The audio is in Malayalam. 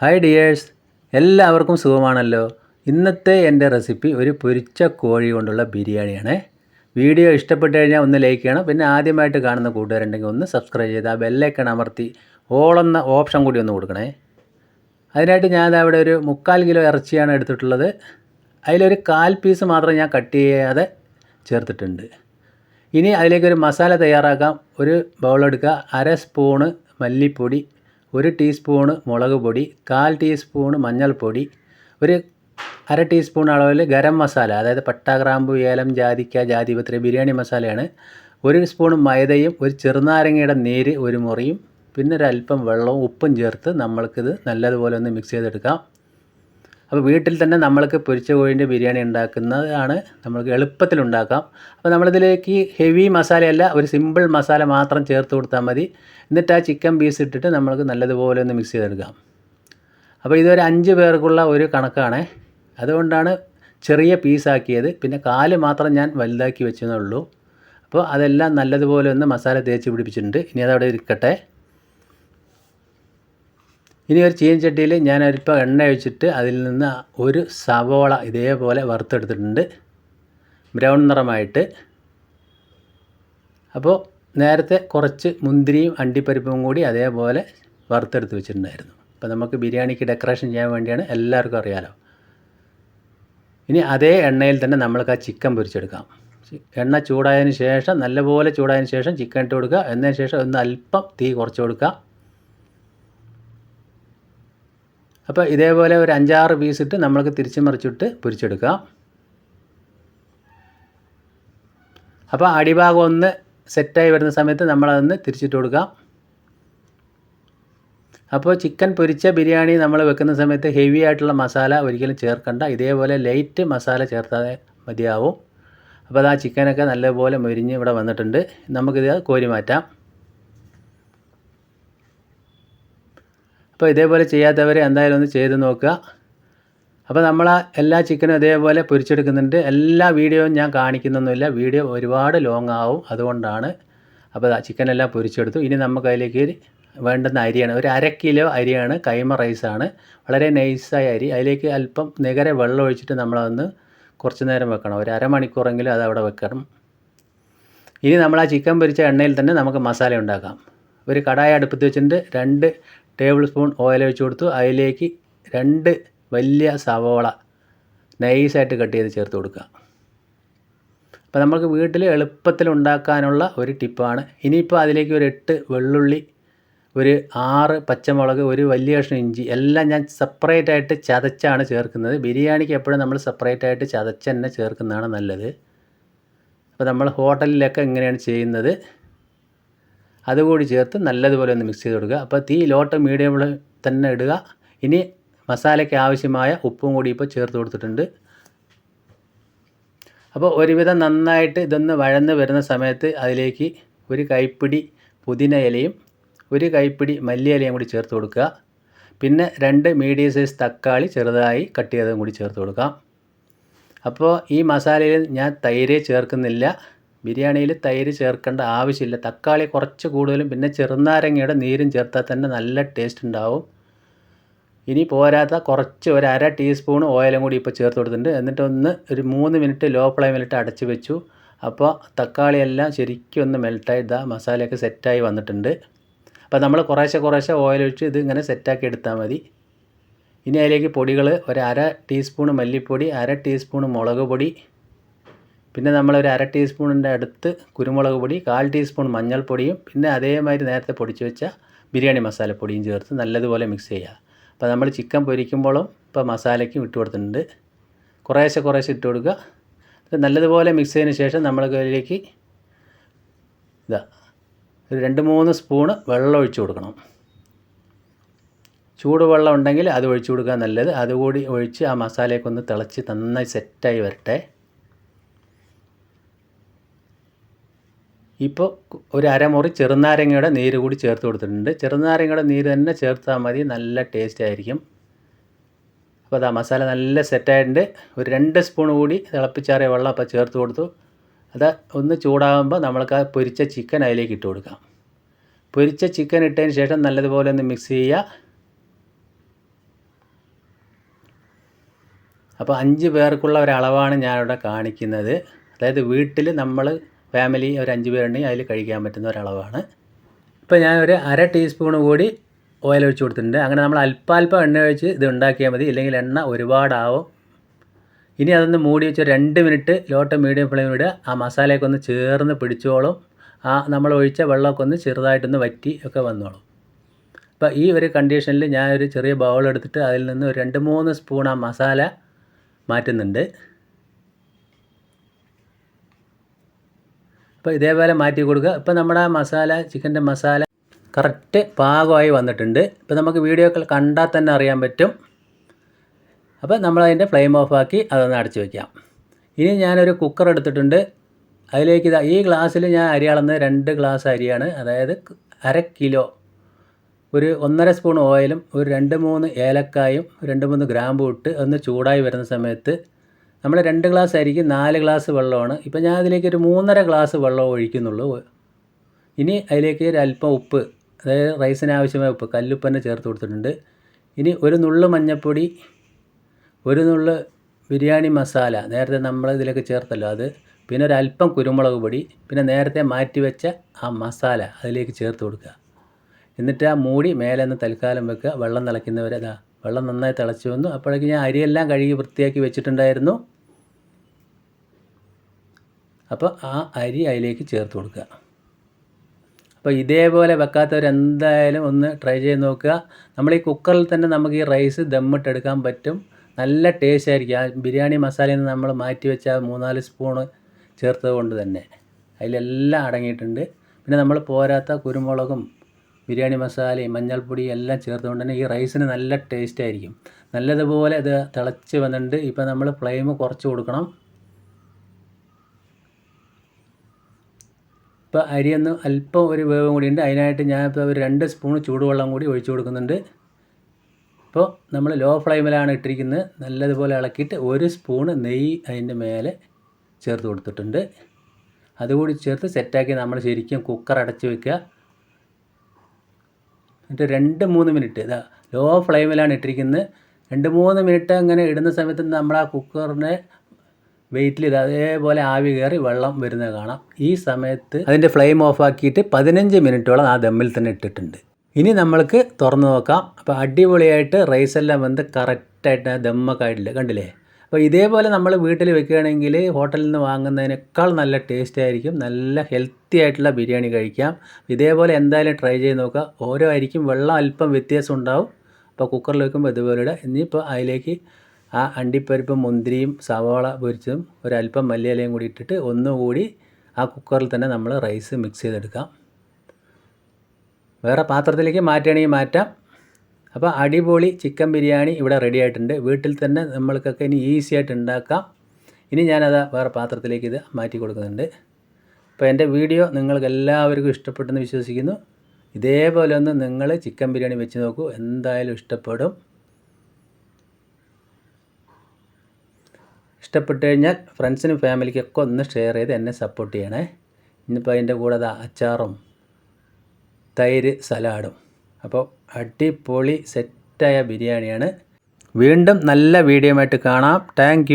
ഹായ് ഡിയേഴ്സ് എല്ലാവർക്കും സുഖമാണല്ലോ. ഇന്നത്തെ എന്റെ റെസിപ്പി ഒരു പൊരിച്ച കോഴി കൊണ്ടുള്ള ബിരിയാണിയാണ്. വീഡിയോ ഇഷ്ടപ്പെട്ട് കഴിഞ്ഞാൽ ഒന്ന് ലൈക്ക് ചെയ്യണം. പിന്നെ ആദ്യമായിട്ട് കാണുന്ന കൂട്ടുകാരുണ്ടെങ്കിൽ ഒന്ന് സബ്സ്ക്രൈബ് ചെയ്ത് ആ ബെല്ലൈക്കൺ അമർത്തി ഓളെന്ന ഓപ്ഷൻ കൂടി ഒന്ന് കൊടുക്കണേ. അതിനായിട്ട് ഞാൻ അവിടെ ഒരു മുക്കാൽ കിലോ ഇറച്ചിയാണ് എടുത്തിട്ടുള്ളത്. അതിലൊരു കാൽ പീസ് മാത്രം ഞാൻ കട്ട് ചെയ്യാതെ ചേർത്തിട്ടുണ്ട്. ഇനി അതിലേക്കൊരു മസാല തയ്യാറാക്കാം. ഒരു ബൗളെടുക്കുക അര സ്പൂണ് മല്ലിപ്പൊടി ഒരു ടീസ്പൂണ് മുളക് പൊടി കാൽ ടീസ്പൂണ് മഞ്ഞൾപ്പൊടി ഒരു അര ടീസ്പൂൺ അളവിൽ ഗരം മസാല അതായത് പട്ട ഗ്രാമ്പു ഏലം ജാതിക്ക ജാതിപത്രി ബിരിയാണി മസാലയാണ്. ഒരു സ്പൂൺ മൈദയും ഒരു ചെറുനാരങ്ങയുടെ നീര് ഒരു മുറിയും പിന്നെ ഒരല്പം വെള്ളവും ഉപ്പും ചേർത്ത് നമ്മൾക്കിത് നല്ലതുപോലെ ഒന്ന് മിക്സ് ചെയ്തെടുക്കാം. അപ്പോൾ വീട്ടിൽ തന്നെ നമ്മൾക്ക് പൊരിച്ച കോഴിന്റെ ബിരിയാണി ഉണ്ടാക്കുന്നതാണ് നമ്മൾക്ക് എളുപ്പത്തിൽ ഉണ്ടാക്കാം. അപ്പോൾ നമ്മളിതിലേക്ക് ഹെവി മസാലയല്ല ഒരു സിമ്പിൾ മസാല മാത്രം ചേർത്ത് കൊടുത്താൽ മതി. എന്നിട്ട് ആ ചിക്കൻ പീസ് ഇട്ടിട്ട് നമ്മൾക്ക് നല്ലതുപോലെ ഒന്ന് മിക്സ് ചെയ്തെടുക്കാം. അപ്പോൾ ഇതൊരു അഞ്ച് പേർക്കുള്ള ഒരു കണക്കാണ്. അതുകൊണ്ടാണ് ചെറിയ പീസാക്കിയത് പിന്നെ കാൽ മാത്രം ഞാൻ വലുതാക്കി വെച്ചതേ ഉള്ളൂ. അപ്പോൾ അതെല്ലാം നല്ലതുപോലെ ഒന്ന് മസാല തേച്ച് പിടിപ്പിച്ചിട്ടുണ്ട്. ഇനി അതവിടെ ഇരിക്കട്ടെ. ഇനി ഒരു ചീനച്ചട്ടിയിൽ ഞാൻ അല്പം എണ്ണ ഒഴിച്ചിട്ട് അതിൽ നിന്ന് ഒരു സവോള ഇതേപോലെ വറുത്തെടുത്തിട്ടുണ്ട്. ബ്രൗൺ നിറമായിട്ട്. അപ്പോൾ നേരത്തെ കുറച്ച് മുന്തിരിയും അണ്ടിപ്പരിപ്പും കൂടി അതേപോലെ വറുത്തെടുത്ത് വെച്ചിട്ടുണ്ടായിരുന്നു. അപ്പോൾ നമുക്ക് ബിരിയാണിക്ക് ഡെക്കറേഷൻ ചെയ്യാൻ വേണ്ടിയാണ് എല്ലാവർക്കും അറിയാലോ. ഇനി അതേ എണ്ണയിൽ തന്നെ നമ്മൾക്ക് ആ ചിക്കൻ പൊരിച്ചെടുക്കാം. എണ്ണ ചൂടായതിന് ശേഷം നല്ലപോലെ ചൂടായതിന് ശേഷം ചിക്കൻ ഇട്ട് കൊടുക്കുക. എന്നതിന് ശേഷം ഒന്ന് അല്പം തീ കുറച്ച് കൊടുക്കുക. അപ്പോൾ ഇതേപോലെ ഒരു അഞ്ചാറ് പീസ് ഇട്ട് നമ്മൾക്ക് തിരിച്ചു മറിച്ചിട്ട് പൊരിച്ചെടുക്കാം. അപ്പോൾ അടിഭാഗം ഒന്ന് സെറ്റായി വരുന്ന സമയത്ത് നമ്മളതൊന്ന് തിരിച്ചിട്ട് കൊടുക്കാം. അപ്പോൾ ചിക്കൻ പൊരിച്ച ബിരിയാണി നമ്മൾ വെക്കുന്ന സമയത്ത് ഹെവി ആയിട്ടുള്ള മസാല ഒരിക്കലും ചേർക്കണ്ട. ഇതേപോലെ ലൈറ്റ് മസാല ചേർത്താൽ മതിയാവും. അപ്പോൾ അത് ആ ചിക്കനൊക്കെ നല്ലപോലെ മൊരിഞ്ഞ് ഇവിടെ വന്നിട്ടുണ്ട്. നമുക്കിത് കോരി മാറ്റാം. അപ്പോൾ ഇതേപോലെ ചെയ്യാത്തവർ എന്തായാലും ഒന്ന് ചെയ്ത് നോക്കുക. അപ്പോൾ നമ്മൾ എല്ലാ ചിക്കനും ഇതേപോലെ പൊരിച്ചെടുക്കുന്നുണ്ട്. എല്ലാ വീഡിയോയും ഞാൻ കാണിക്കുന്നൊന്നുമില്ല. വീഡിയോ ഒരുപാട് ലോങ് ആവും അതുകൊണ്ടാണ്. അപ്പോൾ ചിക്കൻ എല്ലാം പൊരിച്ചെടുത്തു. ഇനി നമുക്ക് അതിലേക്ക് വേണ്ടുന്ന അരിയാണ്. ഒരു അര കിലോ അരിയാണ്. കൈമ റൈസാണ് വളരെ നൈസായ അരി. അതിലേക്ക് അല്പം നികരെ വെള്ളം ഒഴിച്ചിട്ട് നമ്മളതൊന്ന് കുറച്ച് നേരം വെക്കണം. ഒരു അരമണിക്കൂറെങ്കിലും അത് അവിടെ വെക്കണം. ഇനി നമ്മൾ ആ ചിക്കൻ പൊരിച്ച എണ്ണയിൽ തന്നെ നമുക്ക് മസാല ഉണ്ടാക്കാം. ഒരു കടായ അടുപ്പത്ത് വെച്ചിട്ട് രണ്ട് ടേബിൾ സ്പൂൺ ഓയിൽ ഒഴിച്ച് കൊടുത്തു. അതിലേക്ക് രണ്ട് വലിയ സവോള നൈസായിട്ട് കട്ട് ചെയ്ത് ചേർത്ത് കൊടുക്കുക. അപ്പോൾ നമുക്ക് വീട്ടിൽ എളുപ്പത്തിൽ ഉണ്ടാക്കാനുള്ള ഒരു ടിപ്പാണ്. ഇനിയിപ്പോൾ അതിലേക്ക് ഒരു എട്ട് വെള്ളുള്ളി ഒരു ആറ് പച്ചമുളക് ഒരു വലിയ കഷ്ണം ഇഞ്ചി എല്ലാം ഞാൻ സെപ്പറേറ്റ് ആയിട്ട് ചതച്ചാണ് ചേർക്കുന്നത്. ബിരിയാണിക്ക് എപ്പോഴും നമ്മൾ സെപ്പറേറ്റ് ആയിട്ട് ചതച്ച് തന്നെ ചേർക്കുന്നതാണ് നല്ലത്. അപ്പോൾ നമ്മൾ ഹോട്ടലിലൊക്കെ ഇങ്ങനെയാണ് ചെയ്യുന്നത്. അതുകൂടി ചേർത്ത് നല്ലതുപോലെ ഒന്ന് മിക്സ് ചെയ്ത് കൊടുക്കുക. അപ്പോൾ തീ ലോട്ട് മീഡിയം തന്നെ ഇടുക. ഇനി മസാലയ്ക്ക് ആവശ്യമായ ഉപ്പും കൂടി ഇപ്പോൾ ചേർത്ത് കൊടുത്തിട്ടുണ്ട്. അപ്പോൾ ഒരുവിധം നന്നായിട്ട് ഇതൊന്ന് വഴന്ന് വരുന്ന സമയത്ത് അതിലേക്ക് ഒരു കൈപ്പിടി പുതിന ഇലയും ഒരു കൈപ്പിടി മല്ലി ഇലയും കൂടി ചേർത്ത് കൊടുക്കുക. പിന്നെ രണ്ട് മീഡിയം സൈസ് തക്കാളി ചെറുതായി കട്ട് ചെയ്തതും കൂടി ചേർത്ത് കൊടുക്കാം. അപ്പോൾ ഈ മസാലയിൽ ഞാൻ തൈര് ചേർക്കുന്നില്ല. ബിരിയാണിയിൽ തൈര് ചേർക്കേണ്ട ആവശ്യമില്ല. തക്കാളി കുറച്ച് കൂടുതലും പിന്നെ ചെറുനാരങ്ങയുടെ നീരും ചേർത്താൽ തന്നെ നല്ല ടേസ്റ്റ് ഉണ്ടാവും. ഇനി പോരാത്ത കുറച്ച് ഒരു അര ടീസ്പൂൺ ഓയിലും കൂടി ഇപ്പോൾ ചേർത്ത് കൊടുത്തിട്ടുണ്ട്. എന്നിട്ട് ഒന്ന് ഒരു മൂന്ന് മിനിറ്റ് ലോ ഫ്ലെയിമിലിട്ട് അടച്ച് വെച്ചു. അപ്പോൾ തക്കാളി എല്ലാം ശരിക്കും ഒന്ന് മെൽട്ടായി ഇതാ മസാലയൊക്കെ സെറ്റായി വന്നിട്ടുണ്ട്. അപ്പോൾ നമ്മൾ കുറേശ്ശെ കുറേശ്ശെ ഓയിൽ ഒഴിച്ച് ഇത് ഇങ്ങനെ സെറ്റാക്കി എടുത്താൽ മതി. ഇനി അതിലേക്ക് പൊടികൾ ഒരു അര ടീസ്പൂൺ മല്ലിപ്പൊടി അര ടീസ്പൂൺ മുളക് പൊടി പിന്നെ നമ്മൾ ഒരു അര ടീസ്പൂണിന്റെ അടുത്ത് കുരുമുളക് പൊടി കാൽ ടീസ്പൂൺ മഞ്ഞൾപ്പൊടിയും പിന്നെ അതേമാതിരി നേരത്തെ പൊടിച്ച് വെച്ച ബിരിയാണി മസാലപ്പൊടിയും ചേർത്ത് നല്ലതുപോലെ മിക്സ് ചെയ്യുക. അപ്പോൾ നമ്മൾ ചിക്കൻ പൊരിക്കുമ്പോഴും ഇപ്പോൾ മസാലയ്ക്കും ഇട്ട് കൊടുത്തിട്ടുണ്ട്. കുറേശ്ശെ കുറേശ്ശെ ഇട്ട് കൊടുക്കുക. നല്ലതുപോലെ മിക്സ് ചെയ്തതിന് ശേഷം നമ്മൾ അതിലേക്ക് ഇതാ ഒരു രണ്ട് മൂന്ന് സ്പൂണ് വെള്ളം ഒഴിച്ചു കൊടുക്കണം. ചൂടുവെള്ളം ഉണ്ടെങ്കിൽ അത് ഒഴിച്ചു കൊടുക്കുക നല്ലത്. അതുകൂടി ഒഴിച്ച് ആ മസാലയൊക്കെ ഒന്ന് തിളച്ച് നന്നായി സെറ്റായി വരട്ടെ. ഇപ്പോൾ ഒരു അരമുറി ചെറുനാരങ്ങയുടെ നീര് കൂടി ചേർത്ത് കൊടുത്തിട്ടുണ്ട്. ചെറുനാരങ്ങയുടെ നീര് തന്നെ ചേർത്താൽ മതി. നല്ല ടേസ്റ്റ് ആയിരിക്കും. അപ്പോൾ അതാ മസാല നല്ല സെറ്റായിട്ടുണ്ട് ഒരു രണ്ട് സ്പൂൺ കൂടി തിളപ്പിച്ചാറിയ വെള്ളം അപ്പോൾ ചേർത്ത് കൊടുത്തു. അത് ഒന്ന് ചൂടാകുമ്പോൾ നമ്മൾക്ക് ആ പൊരിച്ച ചിക്കൻ അതിലേക്ക് ഇട്ട് കൊടുക്കാം. പൊരിച്ച ചിക്കൻ ഇട്ടതിന് ശേഷം നല്ലതുപോലെ ഒന്ന് മിക്സ് ചെയ്യുക അപ്പോൾ അഞ്ച് പേർക്കുള്ള ഒരളവാണ് ഞാനിവിടെ കാണിക്കുന്നത്. അതായത് വീട്ടിൽ നമ്മൾ ഫാമിലി ഒരു അഞ്ച് പേരുണ്ടെങ്കിൽ അതിൽ കഴിക്കാൻ പറ്റുന്ന ഒരളവാണ്. ഇപ്പോൾ ഞാൻ ഒരു അര ടീസ്പൂൺ കൂടി ഓയിൽ ഒഴിച്ച് കൊടുത്തിട്ടുണ്ട്. അങ്ങനെ നമ്മൾ അല്പാൽപ്പം എണ്ണ ഒഴിച്ച് ഇത് ഉണ്ടാക്കിയാൽ മതി. ഇല്ലെങ്കിൽ എണ്ണ ഒരുപാടാവും. ഇനി അതൊന്ന് മൂടി വെച്ച് രണ്ട് മിനിറ്റ് ലോ ടു മീഡിയം ഫ്ലെയിമിൽ ഇടുക. ആ മസാലയൊക്കെ ഒന്ന് ചേർന്ന് പിടിച്ചോളും. ആ നമ്മൾ ഒഴിച്ച വെള്ളമൊക്കെ ഒന്ന് ചെറുതായിട്ടൊന്ന് വറ്റി ഒക്കെ വന്നോളും. അപ്പോൾ ഈ ഒരു കണ്ടീഷനിൽ ഞാൻ ഒരു ചെറിയ ബൗൾ എടുത്തിട്ട് അതിൽ നിന്ന് ഒരു രണ്ട് മൂന്ന് സ്പൂൺ ആ മസാല മാറ്റുന്നുണ്ട്. അപ്പോൾ ഇതേപോലെ മാറ്റി കൊടുക്കുക. ഇപ്പോൾ നമ്മുടെ മസാല ചിക്കന്റെ മസാല കറക്റ്റ് പാകമായി വന്നിട്ടുണ്ട്. ഇപ്പോൾ നമുക്ക് വീഡിയോകൾ കണ്ടാൽ തന്നെ അറിയാൻ പറ്റും. അപ്പോൾ നമ്മളതിന്റെ ഫ്ലെയിം ഓഫാക്കി അതൊന്ന് അടച്ചു വയ്ക്കാം ഇനി ഞാനൊരു കുക്കർ എടുത്തിട്ടുണ്ട്. അതിലേക്ക് ഇതാ ഈ ഗ്ലാസ്സിൽ ഞാൻ അരി അളന്ന് രണ്ട് ഗ്ലാസ് അരിയാണ്. അതായത് അര കിലോ. ഒരു ഒന്നര സ്പൂൺ ഓയിലും ഒരു രണ്ട് മൂന്ന് ഏലക്കായും രണ്ട് മൂന്ന് ഗ്രാമ്പും ഇട്ട് ഒന്ന് ചൂടായി വരുന്ന സമയത്ത് നമ്മൾ രണ്ട് ഗ്ലാസ് ആയിരിക്കും നാല് ഗ്ലാസ് വെള്ളമാണ്. ഇപ്പം ഞാൻ അതിലേക്ക് ഒരു മൂന്നര ഗ്ലാസ് വെള്ളം ഒഴിക്കുന്നുള്ളൂ. ഇനി അതിലേക്ക് ഒരു അല്പം ഉപ്പ് അതായത് റൈസിന് ആവശ്യമായ ഉപ്പ് കല്ലുപ്പ് തന്നെ ചേർത്ത് കൊടുത്തിട്ടുണ്ട്. ഇനി ഒരു നുള്ള് മഞ്ഞൾപ്പൊടി ഒരു നുള്ള് ബിരിയാണി മസാല നേരത്തെ നമ്മൾ ഇതിലേക്ക് ചേർത്തല്ലോ അത്. പിന്നെ ഒരു അല്പം കുരുമുളക് പൊടി പിന്നെ നേരത്തെ മാറ്റി വെച്ച ആ മസാല അതിലേക്ക് ചേർത്ത് കൊടുക്കുക. എന്നിട്ട് ആ മൂടി മേലെ നിന്ന് തൽക്കാലം വെക്കുക. വെള്ളം തിളയ്ക്കുന്നവരെ അതാ വെള്ളം നന്നായി തിളച്ച് വന്നു. അപ്പോഴേക്കും ഞാൻ അരിയെല്ലാം കഴുകി വൃത്തിയാക്കി വെച്ചിട്ടുണ്ടായിരുന്നു. അപ്പോൾ ആ അരി അതിലേക്ക് ചേർത്ത് കൊടുക്കുക. അപ്പോൾ ഇതേപോലെ വെക്കാത്തവർ എന്തായാലും ഒന്ന് ട്രൈ ചെയ്ത് നോക്കുക. നമ്മൾ ഈ കുക്കറിൽ തന്നെ നമുക്ക് ഈ റൈസ് ദമ്മിട്ടെടുക്കാൻ പറ്റും. നല്ല ടേസ്റ്റ് ആയിരിക്കും. ആ ബിരിയാണി മസാലയിൽ നിന്ന് നമ്മൾ മാറ്റി വെച്ച മൂന്നാൽ സ്പൂണ് ചേർത്തത് കൊണ്ട് തന്നെ. അതിലെല്ലാം അടങ്ങിയിട്ടുണ്ട്. പിന്നെ നമ്മൾ പോരാത്ത കുരുമുളകും ബിരിയാണി മസാലയും മഞ്ഞൾപ്പൊടിയും എല്ലാം ചേർത്തുകൊണ്ട് തന്നെ ഈ റൈസിന് നല്ല ടേസ്റ്റ് ആയിരിക്കും. നല്ലതുപോലെ ഇത് തിളച്ച് വന്നിട്ടുണ്ട്. ഇപ്പം നമ്മൾ ഫ്ലെയിം കുറച്ച് കൊടുക്കണം. ഇപ്പോൾ അരിയൊന്ന് അല്പം ഒരു വേവും കൂടി ഉണ്ട്. അതിനായിട്ട് ഞാൻ ഇപ്പോൾ ഒരു രണ്ട് സ്പൂൺ ചൂടുവെള്ളം കൂടി ഒഴിച്ചു കൊടുക്കുന്നുണ്ട്. ഇപ്പോൾ നമ്മൾ ലോ ഫ്ലെയിമിലാണ് ഇട്ടിരിക്കുന്നത്. നല്ലതുപോലെ ഇളക്കിയിട്ട് ഒരു സ്പൂണ് നെയ്യ് അതിന്റെ മേലെ ചേർത്ത് കൊടുത്തിട്ടുണ്ട്. അതുകൂടി ചേർത്ത് സെറ്റാക്കി നമ്മൾ ശരിക്കും കുക്കർ അടച്ച് വെക്കുക. എന്നിട്ട് രണ്ട് മൂന്ന് മിനിറ്റ്. ഇതാ ലോ ഫ്ലെയിമിലാണ് ഇട്ടിരിക്കുന്നത്. രണ്ട് മൂന്ന് മിനിറ്റ് അങ്ങനെ ഇടുന്ന സമയത്ത് നമ്മൾ ആ കുക്കറിനെ വെയിറ്റിൽ ഇത് അതേപോലെ ആവി കയറി വെള്ളം വരുന്നത് കാണാം. ഈ സമയത്ത് അതിന്റെ ഫ്ലെയിം ഓഫ് ആക്കിയിട്ട് പതിനഞ്ച് മിനിറ്റോളം ആ ദമ്മിൽ തന്നെ ഇട്ടിട്ടുണ്ട്. ഇനി നമ്മൾക്ക് തുറന്ന് നോക്കാം. അപ്പോൾ അടിപൊളിയായിട്ട് റൈസെല്ലാം വന്ന് കറക്റ്റായിട്ട് ആ ദമ്മൊക്കെ ആയിട്ടില്ല കണ്ടില്ലേ? അപ്പോൾ ഇതേപോലെ നമ്മൾ വീട്ടിൽ വെക്കുകയാണെങ്കിൽ ഹോട്ടലിൽ നിന്ന് വാങ്ങുന്നതിനേക്കാൾ നല്ല ടേസ്റ്റ് ആയിരിക്കും. നല്ല ഹെൽത്തി ആയിട്ടുള്ള ബിരിയാണി കഴിക്കാം. ഇതേപോലെ എന്തായാലും ട്രൈ ചെയ്ത് നോക്കുക. ഓരോ അരിക്കും വെള്ളം അല്പം വ്യത്യാസം ഉണ്ടാവും. അപ്പോൾ കുക്കറിൽ വെക്കുമ്പോൾ ഇതുപോലെ ഇടുക. ഇനിയിപ്പോൾ അതിലേക്ക് ആ അണ്ടിപ്പരിപ്പ് മുന്തിരിയും സവാള പൊരിച്ചതും ഒരല്പം മല്ലിയിലയും കൂടി ഇട്ടിട്ട് ഒന്നുകൂടി ആ കുക്കറിൽ തന്നെ നമ്മൾ റൈസ് മിക്സ് ചെയ്തെടുക്കാം. വേറെ പാത്രത്തിലേക്ക് മാറ്റുകയാണെങ്കിൽ മാറ്റാം. അപ്പോൾ അടിപൊളി ചിക്കൻ ബിരിയാണി ഇവിടെ റെഡി ആയിട്ടുണ്ട്. വീട്ടിൽ തന്നെ നമ്മൾക്കൊക്കെ ഇനി ഈസി ആയിട്ട് ഉണ്ടാക്കാം. ഇനി ഞാനത് വേറെ പാത്രത്തിലേക്ക് ഇത് മാറ്റി കൊടുക്കുന്നുണ്ട്. അപ്പോൾ എന്റെ വീഡിയോ നിങ്ങൾക്ക് എല്ലാവർക്കും ഇഷ്ടപ്പെട്ടെന്ന് വിശ്വസിക്കുന്നു. ഇതേപോലെ ഒന്ന് നിങ്ങൾ ചിക്കൻ ബിരിയാണി വെച്ച് നോക്കൂ എന്തായാലും ഇഷ്ടപ്പെടും. ഇഷ്ടപ്പെട്ട് കഴിഞ്ഞാൽ ഫ്രണ്ട്സിനും ഫാമിലിക്കൊക്കെ ഒന്ന് ഷെയർ ചെയ്ത് എന്നെ സപ്പോർട്ട് ചെയ്യണേ. ഇന്നിപ്പോൾ അതിന്റെ കൂടെ അച്ചാറും തൈര് സലാഡും. അപ്പോൾ അടിപൊളി സെറ്റായ ബിരിയാണിയാണ്. വീണ്ടും നല്ല വീഡിയോ ആയിട്ട് കാണാം. താങ്ക്